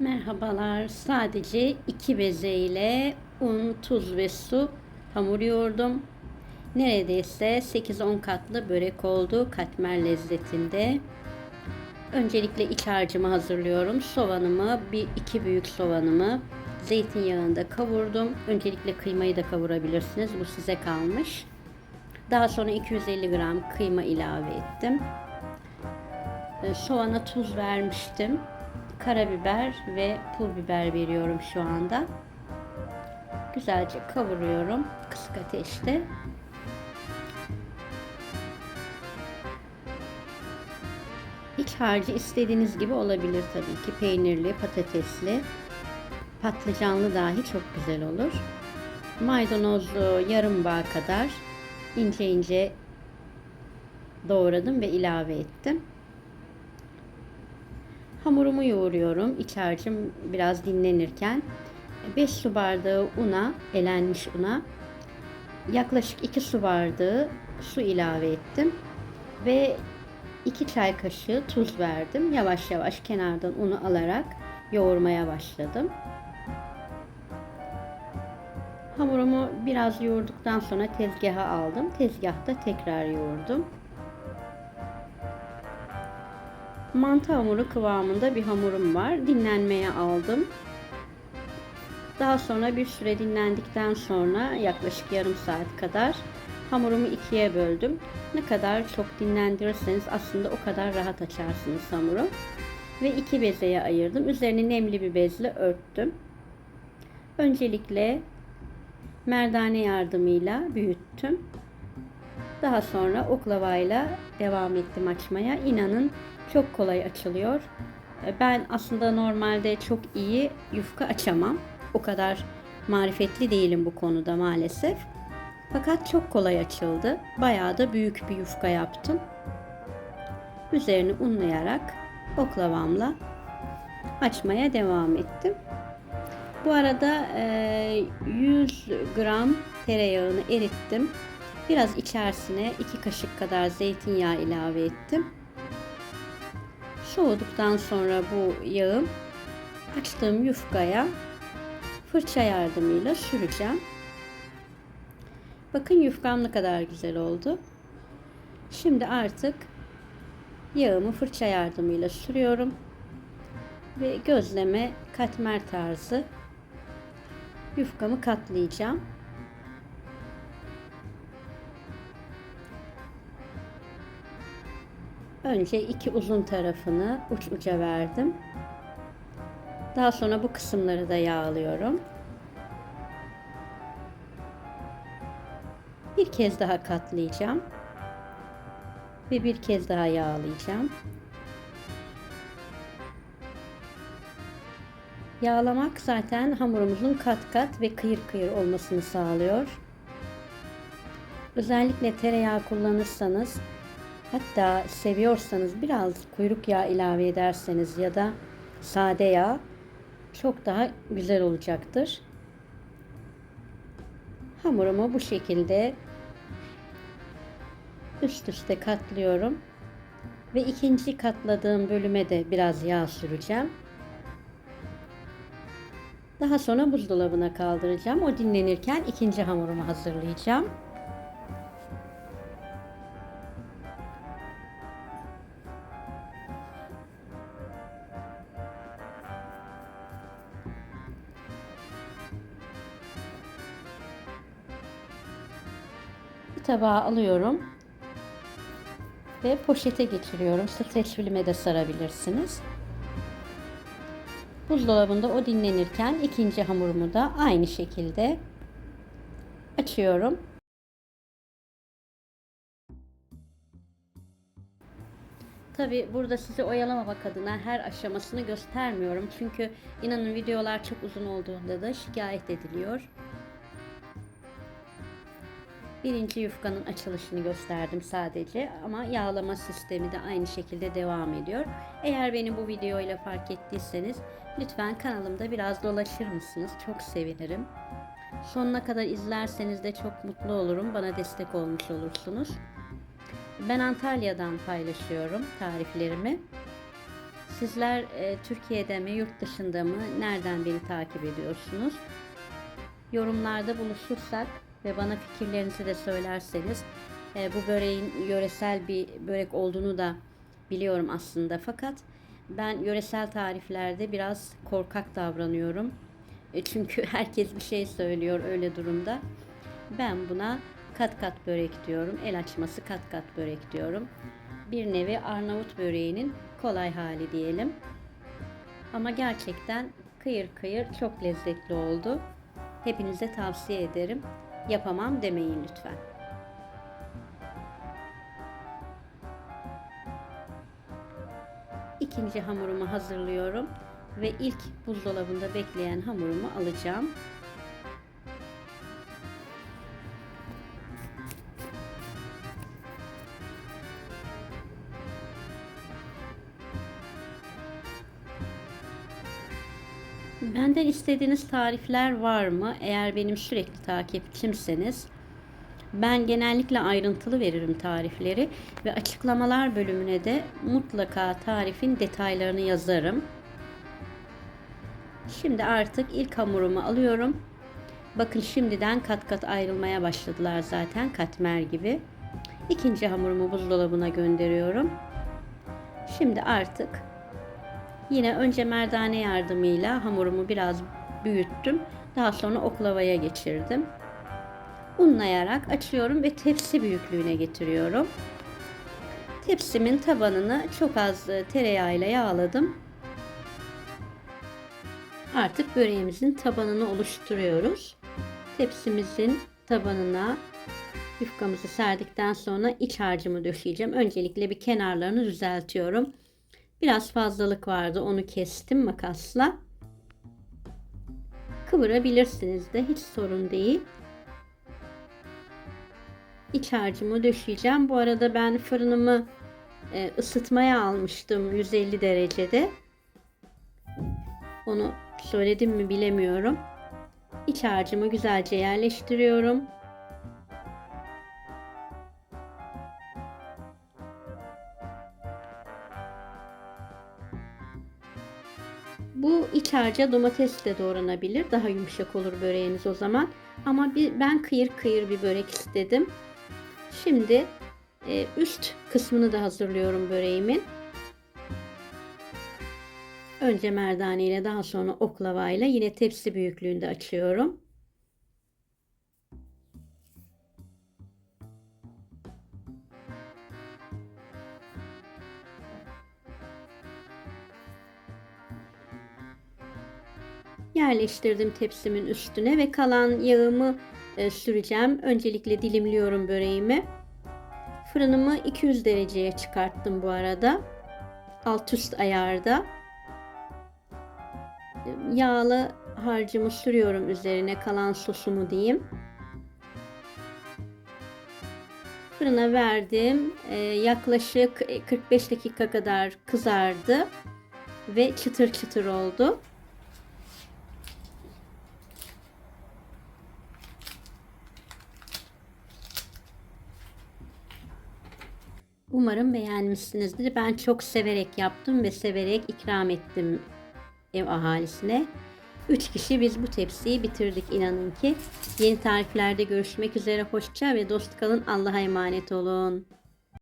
Merhabalar. Sadece iki beze ile un, tuz ve su hamur yoğurdum. Neredeyse 8-10 katlı börek oldu katmer lezzetinde. Öncelikle iç harcımı hazırlıyorum. Soğanımı, bir iki büyük soğanımı zeytinyağında kavurdum. Öncelikle kıymayı da kavurabilirsiniz. Bu size kalmış. Daha sonra 250 gram kıyma ilave ettim. Ee, Soğana tuz vermiştim. Karabiber ve pul biber veriyorum şu anda. Güzelce kavuruyorum kısık ateşte. İç harcı istediğiniz gibi olabilir tabii ki. Peynirli, patatesli, patlıcanlı dahi çok güzel olur. Maydanozu yarım bağ kadar ince ince doğradım ve ilave ettim. Hamurumu yoğuruyorum. İç harcım biraz dinlenirken 5 su bardağı una, elenmiş una yaklaşık 2 su bardağı su ilave ettim ve 2 çay kaşığı tuz verdim. Yavaş yavaş kenardan unu alarak yoğurmaya başladım. Hamurumu biraz yoğurduktan sonra tezgaha aldım. Tezgahta tekrar yoğurdum. Mantı hamuru kıvamında bir hamurum var. Dinlenmeye aldım. Daha sonra bir süre dinlendikten sonra yaklaşık yarım saat kadar hamurumu ikiye böldüm. Ne kadar çok dinlendirirseniz aslında o kadar rahat açarsınız hamuru. Ve iki bezeye ayırdım. Üzerini nemli bir bezle örttüm. Öncelikle merdane yardımıyla büyüttüm. Daha sonra oklavayla devam ettim açmaya. İnanın çok kolay açılıyor. Ben aslında normalde çok iyi yufka açamam. O kadar marifetli değilim bu konuda maalesef. Fakat çok kolay açıldı. Bayağı da büyük bir yufka yaptım. Üzerini unlayarak oklavamla açmaya devam ettim. Bu arada 100 gram tereyağını erittim. Biraz içerisine 2 kaşık kadar zeytinyağı ilave ettim. Soğuduktan sonra bu yağı açtığım yufkaya fırça yardımıyla süreceğim. Bakın yufkam ne kadar güzel oldu. Şimdi artık yağımı fırça yardımıyla sürüyorum. Ve gözleme katmer tarzı yufkamı katlayacağım. Önce iki uzun tarafını uç uca verdim. Daha sonra bu kısımları da yağlıyorum. Bir kez daha katlayacağım. Ve bir kez daha yağlayacağım. Yağlamak zaten hamurumuzun kat kat ve kıyır kıyır olmasını sağlıyor. Özellikle tereyağı kullanırsanız hatta seviyorsanız biraz kuyruk yağı ilave ederseniz ya da sade yağ çok daha güzel olacaktır. Hamurumu bu şekilde üst üste katlıyorum. Ve ikinci katladığım bölüme de biraz yağ süreceğim. Daha sonra buzdolabına kaldıracağım. O dinlenirken ikinci hamurumu hazırlayacağım. Bir tabağa alıyorum ve poşete geçiriyorum. Streç filme de sarabilirsiniz. Buzdolabında o dinlenirken ikinci hamurumu da aynı şekilde açıyorum. Tabi burada sizi oyalamamak adına her aşamasını göstermiyorum. Çünkü inanın videolar çok uzun olduğunda da şikayet ediliyor. Birinci yufkanın açılışını gösterdim sadece ama yağlama sistemi de aynı şekilde devam ediyor. Eğer beni bu videoyla fark ettiyseniz lütfen kanalımda biraz dolaşır mısınız? Çok sevinirim. Sonuna kadar izlerseniz de çok mutlu olurum. Bana destek olmuş olursunuz. Ben Antalya'dan paylaşıyorum tariflerimi. Sizler e, Türkiye'de mi, yurt dışında mı, nereden beni takip ediyorsunuz? Yorumlarda buluşursak ve bana fikirlerinizi de söylerseniz e, bu böreğin yöresel bir börek olduğunu da biliyorum aslında fakat ben yöresel tariflerde biraz korkak davranıyorum. E, çünkü herkes bir şey söylüyor öyle durumda. Ben buna kat kat börek diyorum. El açması kat kat börek diyorum. Bir nevi Arnavut böreğinin kolay hali diyelim. Ama gerçekten kıyır kıyır çok lezzetli oldu. Hepinize tavsiye ederim. Yapamam demeyin lütfen. İkinci hamurumu hazırlıyorum ve ilk buzdolabında bekleyen hamurumu alacağım. Benden istediğiniz tarifler var mı? Eğer benim sürekli takipçimseniz ben genellikle ayrıntılı veririm tarifleri ve açıklamalar bölümüne de mutlaka tarifin detaylarını yazarım. Şimdi artık ilk hamurumu alıyorum. Bakın şimdiden kat kat ayrılmaya başladılar zaten katmer gibi. İkinci hamurumu buzdolabına gönderiyorum. Şimdi artık yine önce merdane yardımıyla hamurumu biraz büyüttüm. Daha sonra oklavaya geçirdim. Unlayarak açıyorum ve tepsi büyüklüğüne getiriyorum. Tepsimin tabanını çok az tereyağıyla yağladım. Artık böreğimizin tabanını oluşturuyoruz. Tepsimizin tabanına yufkamızı serdikten sonra iç harcımı döşeyeceğim. Öncelikle bir kenarlarını düzeltiyorum. Biraz fazlalık vardı onu kestim makasla. Kıvırabilirsiniz de hiç sorun değil. İç harcımı döşeyeceğim. Bu arada ben fırınımı e, ısıtmaya almıştım 150 derecede. Onu söyledim mi bilemiyorum. İç harcımı güzelce yerleştiriyorum. Harca domates de doğranabilir. Daha yumuşak olur böreğiniz o zaman. Ama bir, ben kıyır kıyır bir börek istedim. Şimdi e, üst kısmını da hazırlıyorum böreğimin. Önce merdane ile daha sonra oklava ile yine tepsi büyüklüğünde açıyorum. Yerleştirdim tepsimin üstüne ve kalan yağımı e, süreceğim. Öncelikle dilimliyorum böreğimi. Fırınımı 200 dereceye çıkarttım bu arada. Alt üst ayarda. Yağlı harcımı sürüyorum üzerine kalan sosumu diyeyim. Fırına verdim. Ee, yaklaşık 45 dakika kadar kızardı ve çıtır çıtır oldu. Umarım beğenmişsinizdir. Ben çok severek yaptım ve severek ikram ettim ev ahalisine. 3 kişi biz bu tepsiyi bitirdik inanın ki. Yeni tariflerde görüşmek üzere. Hoşça ve dost kalın. Allah'a emanet olun.